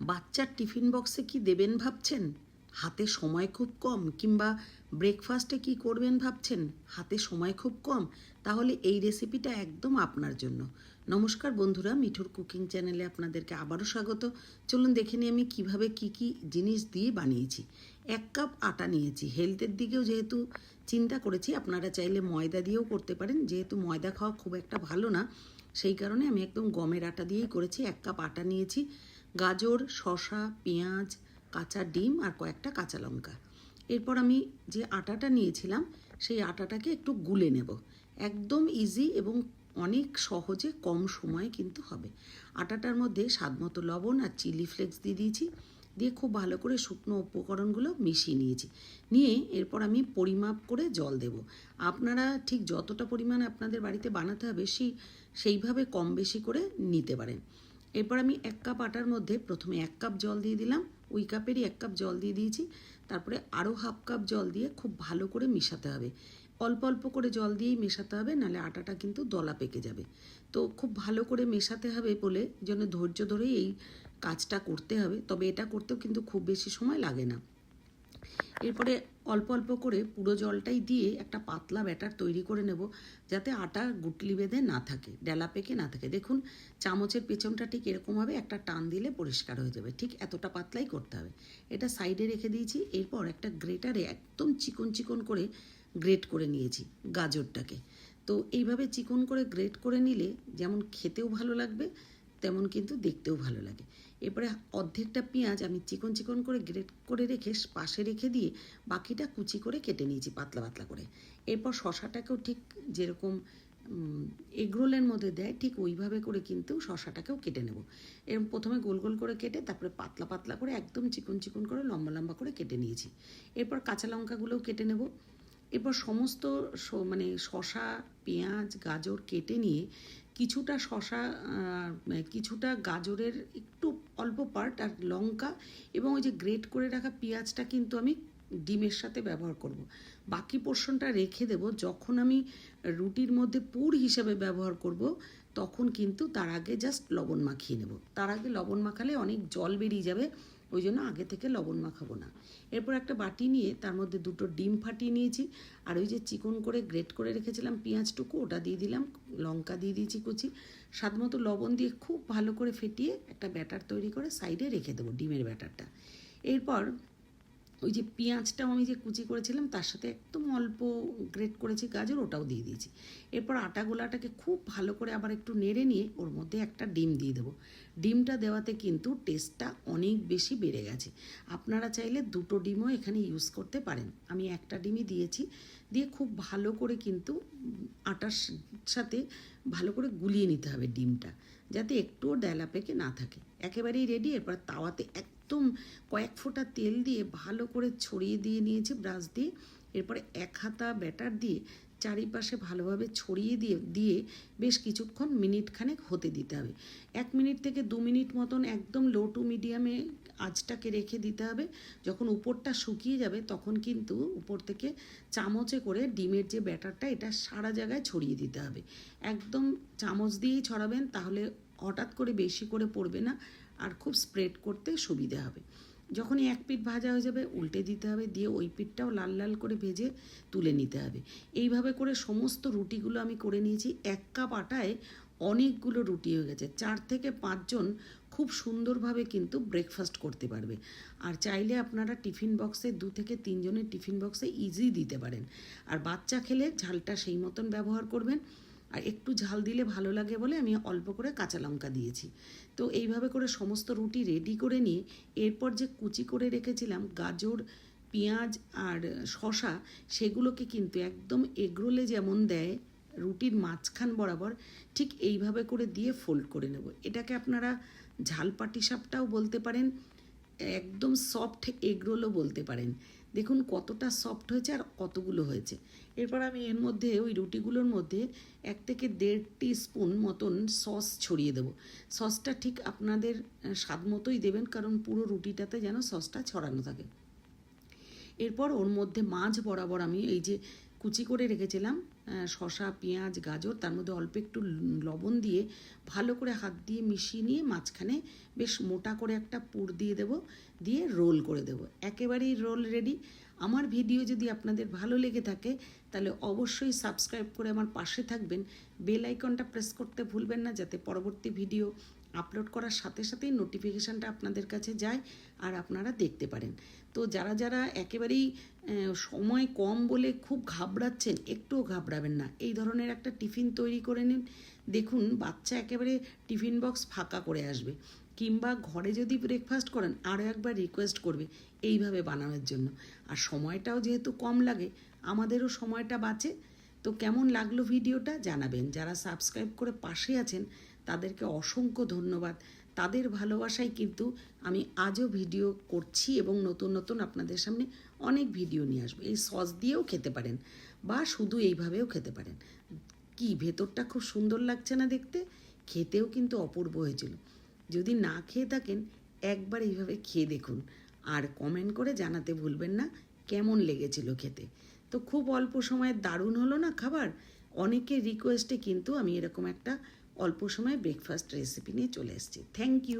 বাচ্চার টিফিন বক্সে কি দেবেন ভাবছেন? হাতে সময় খুব কম কিংবা ব্রেকফাস্টে কি করবেন ভাবছেন? হাতে সময় খুব কম। তাহলে এই রেসিপিটা একদম আপনার জন্য। নমস্কার বন্ধুরা, মিঠুর কুকিং চ্যানেলে আপনাদেরকে আবারও স্বাগত। চলুন দেখে নিই আমি কীভাবে কি কি জিনিস দিয়ে বানিয়েছি। এক কাপ আটা নিয়েছি। হেলথের দিকেও যেহেতু চিন্তা করেছি, আপনারা চাইলে ময়দা দিয়েও করতে পারেন। যেহেতু ময়দা খাওয়া খুব একটা ভালো না, সেই কারণে আমি একদম গমের আটা দিয়েই করেছি। এক কাপ আটা নিয়েছি। গাজর, শসা, পেঁয়াজ, কাঁচা ডিম আর কয়েকটা কাঁচা লঙ্কা। এরপর আমি যে আটাটা নিয়েছিলাম, সেই আটাটাকে একটু গুলে নেব। একদম ইজি এবং অনেক সহজে কম সময়ে কিন্তু হবে। আটাটার মধ্যে স্বাদমতো লবণ আর চিলি ফ্লেক্স দিয়ে দিয়েছি। দিয়ে খুব ভালো করে শুকনো উপকরণগুলো মিশিয়ে নিয়েছি। নিয়ে এরপর আমি পরিমাপ করে জল দেব। আপনারা ঠিক যতটা পরিমাণ আপনাদের বাড়িতে বানাতে হবে, সেই, সেইভাবে কম বেশি করে নিতে পারেন। এরপর আমি এক কাপ আটার মধ্যে প্রথমে এক কাপ জল দিয়ে দিলাম। ওই কাপেরই এক কাপ জল দিয়ে দিয়েছি। তারপরে আরও হাফ কাপ জল দিয়ে খুব ভালো করে মেশাতে হবে। অল্প অল্প করে জল দিয়েই মেশাতে হবে, নাহলে আটাটা কিন্তু দলা পেকে যাবে। তো খুব ভালো করে মেশাতে হবে বলে যেন ধৈর্য ধরেই এই কাজটা করতে হবে, তবে এটা করতেও কিন্তু খুব বেশি সময় লাগে না। এরপরে অল্প অল্প করে পুরো জলটাই দিয়ে একটা পাতলা ব্যাটার তৈরি করে নেব যাতে আটা গুটলি বেঁধে না থাকে, ডেলা পেকে না থাকে। দেখুন, চামচের পেছনটা ঠিক এরকমভাবে একটা টান দিলে পরিষ্কার হয়ে যাবে। ঠিক এতটা পাতলাই করতে হবে। এটা সাইডে রেখে দিয়েছি, এরপর একটা গ্রেটারে একদম চিকন চিকন করে গ্রেট করে নিয়েছি গাজরটাকে। তো এইভাবে চিকন করে গ্রেট করে নিলে যেমন খেতেও ভালো লাগবে, তেমন কিন্তু দেখতেও ভালো লাগে। এরপরে অর্ধেকটা পেঁয়াজ আমি চিকন চিকন করে গ্রেট করে রেখে পাশে রেখে দিয়ে বাকিটা কুচি করে কেটে নিয়েছি পাতলা পাতলা করে। এরপর শশাটাকেও ঠিক যেরকম এগরোলের মধ্যে দেয়, ঠিক ওইভাবে করে কিন্তু শশাটাকেও কেটে নেব। এরকম প্রথমে গোল গোল করে কেটে তারপরে পাতলা পাতলা করে একদম চিকন চিকন করে লম্বা লম্বা করে কেটে নিয়েছি। এরপর কাঁচা লঙ্কাগুলোও কেটে নেব। এরপর সমস্ত মানে শশা, পেঁয়াজ, গাজর কেটে নিয়ে কিছুটা শশা কিছুটা গাজরের একটু অল্প পার্ট আর লঙ্কা এবং ওই যে গ্রেট করে রাখা পেঁয়াজটা কিন্তু আমি ডিমের সাথে ব্যবহার করব। বাকি পোর্শনটা রেখে দেব। যখন আমি রুটির মধ্যে পুর হিসাবে ব্যবহার করব, তখন কিন্তু তার আগে জাস্ট লবণ মাখিয়ে নেব। তার আগে লবণ মাখালে অনেক জল বেরিয়ে যাবে। ওই জন্য আগে থেকে লবণ মাখাবো না। এরপর একটা বাটি নিয়ে তার মধ্যে দুটো ডিম ফাটিয়ে নিয়েছি। আর ওই যে চিকন করে গ্রেট করে রেখেছিলাম পেঁয়াজটুকু, ওটা দিয়ে দিলাম, লঙ্কা দিয়ে দিয়েছি কুচি। স্বাদ মতো লবণ দিয়ে খুব ভালো করে ফেটিয়ে একটা ব্যাটার তৈরি করে সাইডে রেখে দেবো ডিমের ব্যাটারটা। এরপর ওই যে পেঁয়াজটাও আমি যে কুচি করেছিলাম, তার সাথে একদম অল্প গ্রেট করেছি গাজর, ওটাও দিয়ে দিয়েছি। এরপর আটা গোলাটাকে খুব ভালো করে আবার একটু নেড়ে নিয়ে ওর মধ্যে একটা ডিম দিয়ে দেবো। ডিমটা দেওয়াতে কিন্তু টেস্টটা অনেক বেশি বেড়ে গেছে। আপনারা চাইলে দুটো ডিমও এখানে ইউজ করতে পারেন। আমি একটা ডিমই দিয়েছি, দিয়ে খুব ভালো করে কিন্তু আটার সাথে ভালো করে গুলিয়ে নিতে হবে ডিমটা, যাতে একটুও ডেলা পেকে না থাকে। একেবারেই রেডি এরপর তাওয়াতে একদম কয়েক ফোঁটা তেল দিয়ে ভালো করে ছড়িয়ে দিয়ে নিয়েছি, ব্রাশ দিয়ে। এরপরে এক হাতা ব্যাটার দিয়ে চারিপাশে ভালোভাবে ছড়িয়ে দিয়ে দিয়ে বেশ কিছুক্ষণ মিনিট খানেক হতে দিতে হবে। এক মিনিট থেকে দু মিনিট মতন একদম লো টু মিডিয়ামে আঁচটাকে রেখে দিতে হবে। যখন উপরটা শুকিয়ে যাবে তখন কিন্তু উপর থেকে চামচে করে ডিমের যে ব্যাটারটা, এটা সারা জায়গায় ছড়িয়ে দিতে হবে। একদম চামচ দিয়েই ছড়াবেন, তাহলে হঠাৎ করে বেশি করে পড়বে না আর খুব স্প্রেড করতে সুবিধা হবে। যখনই এক পিঠ ভাজা হয়ে যাবে, উল্টে দিতে হবে, দিয়ে ওই পিঠটাও লাল লাল করে ভেজে তুলে নিতে হবে। এইভাবে করে সমস্ত রুটিগুলো আমি করে নিয়েছি। এক কাপ আটায় অনেকগুলো রুটি হয়ে গেছে। চার থেকে পাঁচজন খুব সুন্দরভাবে কিন্তু ব্রেকফাস্ট করতে পারবে। আর চাইলে আপনারা টিফিন বক্সে দু থেকে তিনজনের টিফিন বক্সে ইজি দিতে পারেন। আর বাচ্চা খেলে ঝালটা সেই মতন ব্যবহার করবেন। আর একটু ঝাল দিলে ভালো লাগে বলে আমি অল্প করে কাঁচা লঙ্কা দিয়েছি। তো এইভাবে করে সমস্ত রুটি রেডি করে নিয়ে এরপর যে কুচি করে রেখেছিলাম গাজর, পেঁয়াজ আর শশা সেগুলোকে কিন্তু একদম এগরোলে যেমন দেয় রুটির মাঝখান বরাবর ঠিক এইভাবে করে দিয়ে ফোল্ড করে নেব। এটাকে আপনারা ঝাল পাটি সাপটাও বলতে পারেন, একদম সফট এগরোলও বলতে পারেন। দেখুন কতটা সফট হয়েছে আর কতগুলো হয়েছে। এরপর আমি এর মধ্যে ওই রুটিগুলোর মধ্যে এক থেকে দেড় স্পুন মতন সস ছড়িয়ে দেব। সসটা ঠিক আপনাদের স্বাদ মতোই দেবেন কারণ পুরো রুটিটাতে যেন সসটা ছড়ানো থাকে। এরপর ওর মধ্যে মাছ বরাবর আমি এই যে কুচি করে রেখেছিলাম শসা, পেঁয়াজ, গাজর, তার মধ্যে অল্প একটু লবণ দিয়ে ভালো করে হাত দিয়ে মিশিয়ে নিয়ে মাঝখানে বেশ মোটা করে একটা পুর দিয়ে দেব, দিয়ে রোল করে দেব। একেবারেই রোল রেডি। আমার ভিডিও যদি আপনাদের ভালো লেগে থাকে, তাহলে অবশ্যই সাবস্ক্রাইব করে আমার পাশে থাকবেন। বেল আইকনটা প্রেস করতে ভুলবেন না, যাতে পরবর্তী ভিডিও আপলোড করার সাথে সাথেই নোটিফিকেশানটা আপনাদের কাছে যায় আর আপনারা দেখতে পারেন। তো যারা যারা একেবারেই সময় কম বলে খুব ঘাবড়াচ্ছেন, একটুও ঘাবড়াবেন না। এই ধরনের একটা টিফিন তৈরি করে নিন। দেখুন, বাচ্চা একেবারে টিফিন বক্স ফাঁকা করে আসবে। কিংবা ঘরে যদি ব্রেকফাস্ট করেন আরও একবার রিকোয়েস্ট করবে এইভাবে বানানোর জন্য। আর সময়টাও যেহেতু কম লাগে, আমাদেরও সময়টা বাঁচে। তো কেমন লাগল ভিডিওটা জানাবেন। যারা সাবস্ক্রাইব করে পাশে আছেন, তাদেরকে অসংখ্য ধন্যবাদ। তাদের ভালোবাসায় কিন্তু আমি আজও ভিডিও করছি এবং নতুন নতুন আপনাদের সামনে অনেক ভিডিও নিয়ে আসব। এই সস দিয়েও খেতে পারেন বা শুধু এইভাবেও খেতে পারেন। কি ভেতরটা খুব সুন্দর লাগছে না দেখতে? খেতেও কিন্তু অপূর্ব হয়েছিল। যদি না খেয়ে থাকেন, একবার এইভাবে খেয়ে দেখুন। আর কমেন্ট করে জানাতে ভুলবেন না, কেমন লেগেছিল খেতে। তো খুব অল্প সময়ে দারুণ হলো না খাবার? অনেকের রিকোয়েস্টে কিন্তু আমি এরকম একটা অল্প সময়ে ব্রেকফাস্ট রেসিপি নিয়ে চলে এসেছি। Thank you